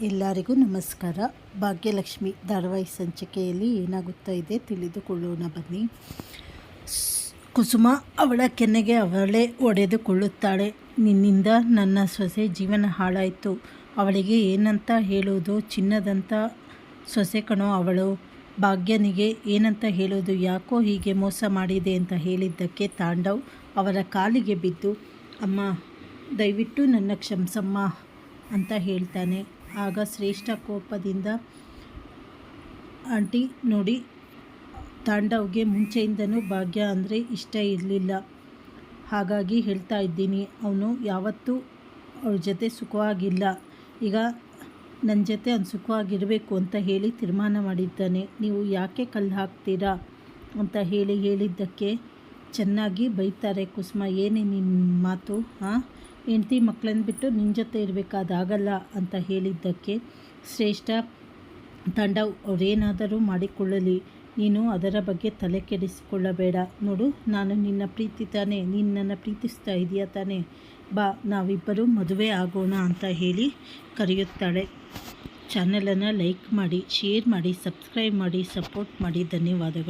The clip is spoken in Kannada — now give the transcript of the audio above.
ಎಲ್ಲರಿಗೂ ನಮಸ್ಕಾರ. ಭಾಗ್ಯಲಕ್ಷ್ಮಿ ಧಾರಾವಾಹಿ ಸಂಚಿಕೆಯಲ್ಲಿ ಏನಾಗುತ್ತಾ ಇದೆ ತಿಳಿದುಕೊಳ್ಳೋಣ ಬನ್ನಿ. ಕುಸುಮ ಅವಳ ಕೆನ್ನೆಗೆ ಅವಳೇ ಒಡೆದುಕೊಳ್ಳುತ್ತಾಳೆ. ನಿನ್ನಿಂದ ನನ್ನ ಸೊಸೆ ಜೀವನ ಹಾಳಾಯಿತು. ಅವಳಿಗೆ ಏನಂತ ಹೇಳೋದು ಚಿನ್ನದಂಥ ಸೊಸೆ ಕಣೋ ಅವಳು. ಭಾಗ್ಯನಿಗೆ ಏನಂತ ಹೇಳೋದು ಯಾಕೋ ಹೀಗೆ ಮೋಸ ಮಾಡಿದೆ ಅಂತ ಹೇಳಿದ್ದಕ್ಕೆ ತಾಂಡವ್ ಅವರ ಕಾಲಿಗೆ ಬಿದ್ದು, ಅಮ್ಮ, ದಯವಿಟ್ಟು ನನ್ನ ಕ್ಷಮಸಮ್ಮ ಅಂತ ಹೇಳ್ತಾನೆ. ಆಗ ಶ್ರೇಷ್ಠ ಕೋಪದಿಂದ ಆಂಟಿ ನೋಡಿ, ತಾಂಡವ್ಗೆ ಮುಂಚೆಯಿಂದನೂ ಭಾಗ್ಯ ಅಂದರೆ ಇಷ್ಟ ಇರಲಿಲ್ಲ. ಹಾಗಾಗಿ ಹೇಳ್ತಾ ಇದ್ದೀನಿ, ಅವನು ಯಾವತ್ತೂ ಅವ್ರ ಜೊತೆ ಸುಖವಾಗಿಲ್ಲ. ಈಗ ನನ್ನ ಜೊತೆ ಅವ್ನು ಸುಖವಾಗಿರಬೇಕು ಅಂತ ಹೇಳಿ ತೀರ್ಮಾನ ಮಾಡಿದ್ದಾನೆ. ನೀವು ಯಾಕೆ ಕಲ್ಲು ಹಾಕ್ತೀರಾ? ಅಂತ ಹೇಳಿ ಹೇಳಿದ್ದಕ್ಕೆ ಚೆನ್ನಾಗಿ ಬೈತಾರೆ ಕುಸುಮ, ಏನೇ ನಿನ್ನ ಮಾತು, ಹಾಂ? ಹೆಂಡತಿ ಮಕ್ಕಳನ್ನ ಬಿಟ್ಟು ನಿನ್ನ ಜೊತೆ ಇರಬೇಕಾದಾಗಲ್ಲ ಅಂತ ಹೇಳಿದ್ದಕ್ಕೆ ಶ್ರೇಷ್ಠ ತಂಡ ಅವರೇನಾದರೂ ಮಾಡಿಕೊಳ್ಳಲಿ, ನೀನು ಅದರ ಬಗ್ಗೆ ತಲೆ ಕೆಡಿಸಿಕೊಳ್ಳಬೇಡ. ನೋಡು, ನಾನು ನಿನ್ನ ಪ್ರೀತಿ ತಾನೇ, ನೀನು ನನ್ನ ಪ್ರೀತಿಸ್ತಾ ಇದೆಯಾ ತಾನೇ? ಬಾ, ನಾವಿಬ್ಬರು ಮದುವೆ ಆಗೋಣ ಅಂತ ಹೇಳಿ ಕರೆಯುತ್ತಾಳೆ. ಚಾನಲನ್ನು ಲೈಕ್ ಮಾಡಿ, ಶೇರ್ ಮಾಡಿ, ಸಬ್ಸ್ಕ್ರೈಬ್ ಮಾಡಿ, ಸಪೋರ್ಟ್ ಮಾಡಿ. ಧನ್ಯವಾದಗಳು.